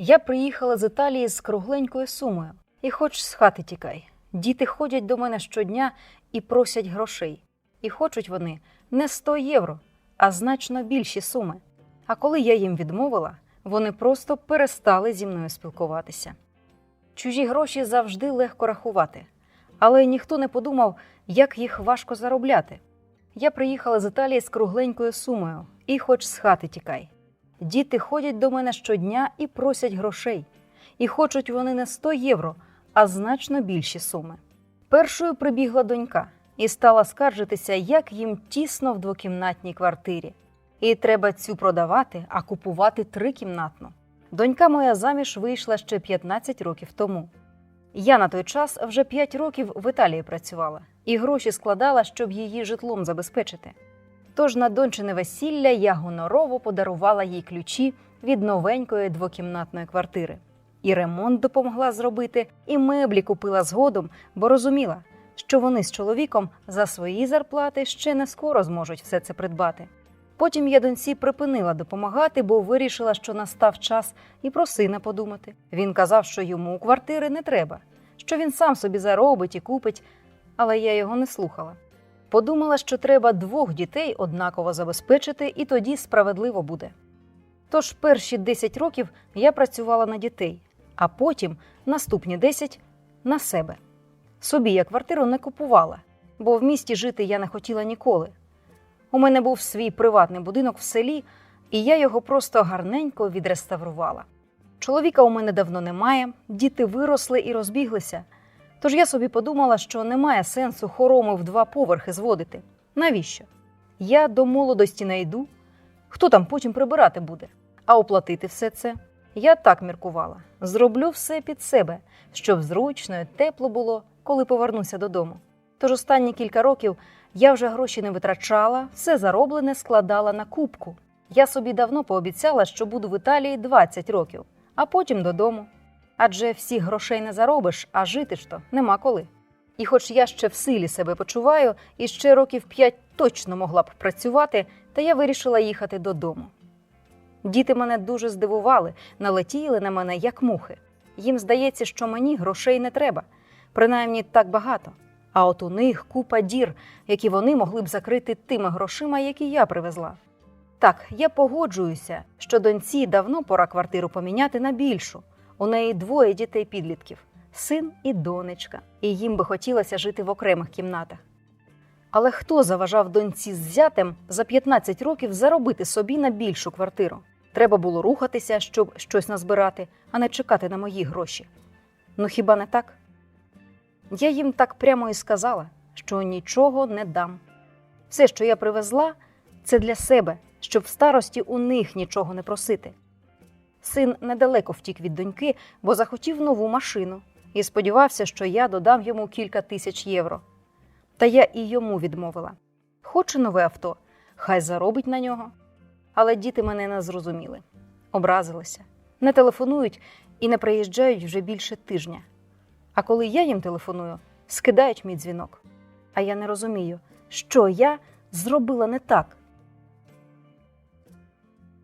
Я приїхала з Італії з кругленькою сумою. І хоч з хати тікай. Діти ходять до мене щодня і просять грошей. І хочуть вони не 100 євро, а значно більші суми. А коли я їм відмовила, вони просто перестали зі мною спілкуватися. Чужі гроші завжди легко рахувати, але ніхто не подумав, як їх важко заробляти. Я приїхала з Італії з кругленькою сумою, і хоч з хати тікай. Діти ходять до мене щодня і просять грошей, і хочуть вони не 100 євро, а значно більші суми. Першою прибігла донька і стала скаржитися, як їм тісно в двокімнатній квартирі. І треба цю продавати, а купувати трикімнатну. Донька моя заміж вийшла ще 15 років тому. Я на той час вже 5 років в Італії працювала і гроші складала, щоб її житлом забезпечити. Тож на дончине весілля я гонорово подарувала їй ключі від новенької двокімнатної квартири. І ремонт допомогла зробити, і меблі купила згодом, бо розуміла, що вони з чоловіком за свої зарплати ще не скоро зможуть все це придбати. Потім я доньці припинила допомагати, бо вирішила, що настав час і про сина подумати. Він казав, що йому квартири не треба, що він сам собі заробить і купить, але я його не слухала. Подумала, що треба двох дітей однаково забезпечити, і тоді справедливо буде. Тож перші 10 років я працювала на дітей, а потім наступні 10 на себе. Собі я квартиру не купувала, бо в місті жити я не хотіла ніколи. У мене був свій приватний будинок в селі, і я його просто гарненько відреставрувала. Чоловіка у мене давно немає, діти виросли і розбіглися. Тож я собі подумала, що немає сенсу хороми в два поверхи зводити. Навіщо? Я до молодості не. Хто там потім прибирати буде? А оплатити все це? Я так міркувала: зроблю все під себе, щоб зручно і тепло було, коли повернуся додому. Тож останні кілька років я вже гроші не витрачала, все зароблене складала на кубку. Я собі давно пообіцяла, що буду в Італії 20 років, а потім додому. Адже всіх грошей не заробиш, а жити ж то нема коли. І хоч я ще в силі себе почуваю, і ще років п'ять точно могла б працювати, та я вирішила їхати додому. Діти мене дуже здивували, налетіли на мене як мухи. Їм здається, що мені грошей не треба, принаймні так багато. А от у них купа дір, які вони могли б закрити тими грошима, які я привезла. Так, я погоджуюся, що доньці давно пора квартиру поміняти на більшу. У неї двоє дітей підлітків син і донечка, і їм би хотілося жити в окремих кімнатах. Але хто заважав доньці з зятем за 15 років заробити собі на більшу квартиру? Треба було рухатися, щоб щось назбирати, а не чекати на мої гроші. Ну хіба не так? Я їм так прямо і сказала, що нічого не дам. Все, що я привезла, це для себе, щоб в старості у них нічого не просити. Син недалеко втік від доньки, бо захотів нову машину і сподівався, що я додам йому кілька тисяч євро. Та я і йому відмовила. Хоче нове авто, хай заробить на нього. Але діти мене не зрозуміли, образилися, не телефонують і не приїжджають вже більше тижня. А коли я їм телефоную, скидають мій дзвінок. А я не розумію, що я зробила не так.